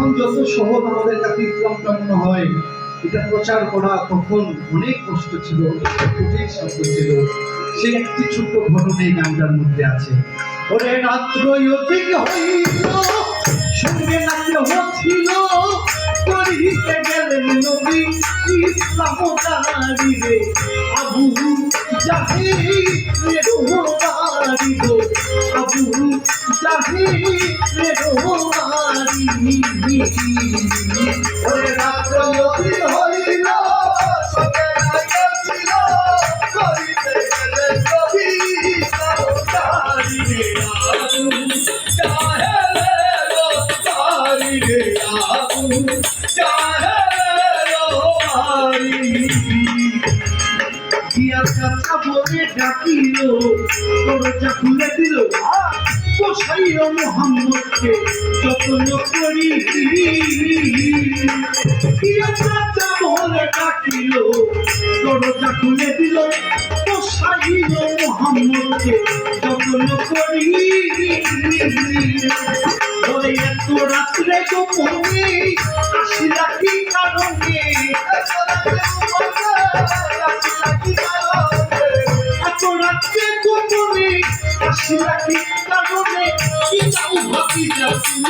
এখন যত সহজ আমাদের কাছে ইসলামটা মনে হয়, এটা প্রচার করা তখন অনেক কষ্ট ছিল কঠিন শব্দ ছিল। সে একটি ছোট্ট ঘটনা এই গানটার মধ্যে আছে। ওরে রাত্র অধিক হইল, সঙ্গে নাকি হচ্ছিল করিতে গেলেন নবী, ইসলাম দাঁড়ি রে আবু জাহি রে রোহারি গো আবু জাহি রে রোহারি ওরে রাত্র হইল। ডাকিল, দরজা খুলে দিল। বসাইল মোহাম্মদকে যত্ন করি। বলে ডাকিল, দরজা খুলে দিল। বসাইল মোহাম্মদকে যত্ন করি। ওরে এত রাত্রে তো গোপনে আসিলা কি কারণে?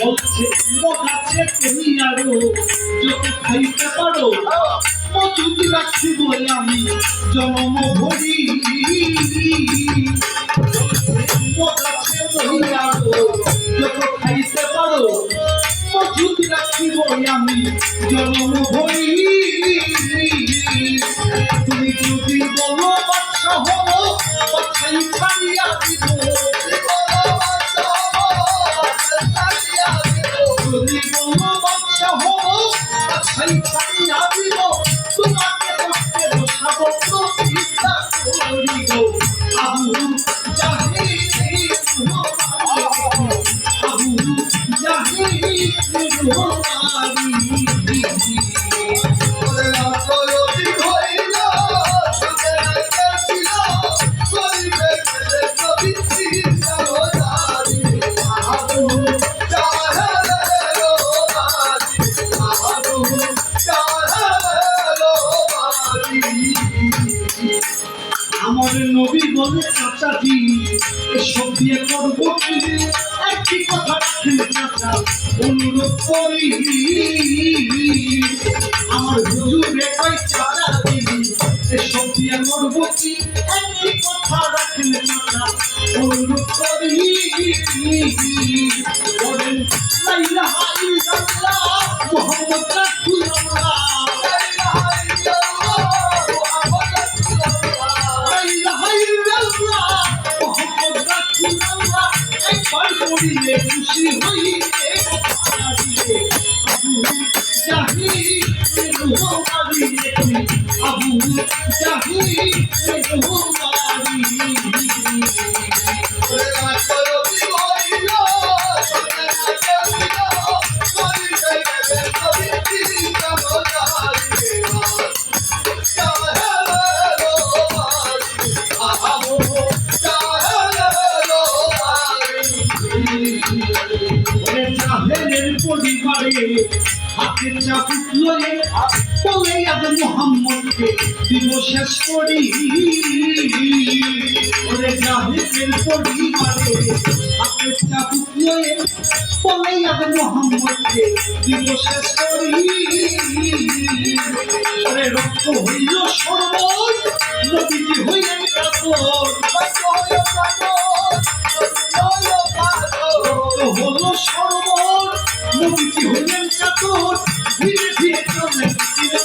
বলছে মগাছে তুমি আরও যত খাইতে পারো মজুদ রাখছি বলে আমি জন্ম ভরি মগাছে তুমি আরও যত খাইতে পারো মজুদ রাখছি বলে আমি জন্ম ভরি জাহি আমার নবী বলে চাচাজি এসব দিয়ে করব কি একটি কথা রাখেন চাচা, অনুরোধ করি আমার হুজুরে কই চাচা দিদি এসব দিয়ে করব কি? একটি কথা রাখেন চাচা, অনুরোধ করি বলেন, লা ইলাহা ইল্লাল্লাহ, মুহাম্মদ রাসূলুল্লাহ। করিলে খুশি হইতে আবু জাহি আবু জাহি জাহেলের পরিবারে হাতের চাপুক লয়ে বলে আজ মোহাম্মদকে দিব শেষ করি ওরে জাহেলের পরিবারে হাতের চাপুক লয়ে বলে আগে মোহাম্মদকে দিব শেষ করি আরে রক্ত হইল সর্বল নদীটি হইলেন কাতর রক্ত হলো সর্বল নদীটি হইলেন কাতর ধীরে ধীরে চলেন তিনি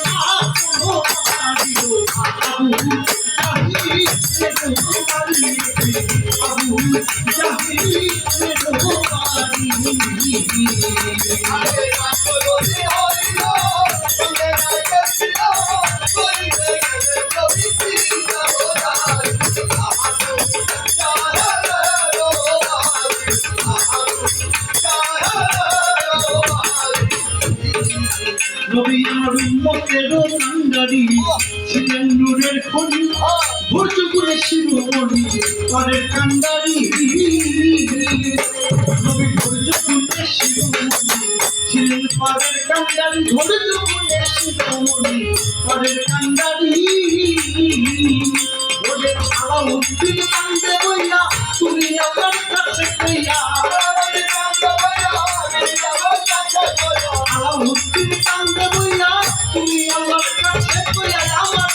আমার উম্মতেরও কান্ডারি। ছিলেন নূরের খনি ভর্য করে শিরোমণি। পরের কান্ডারি করে শিরোমণি। ছিলেন পরের কান্ডারি ধৈর্য শিরোমণি। পরের তুমি আমার কাছে তুমি আমার কাছে আমার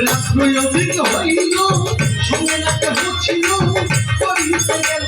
রাত্রই অধিক হইল। সঙ্গে নাকে হচ্ছিল করিতে গেল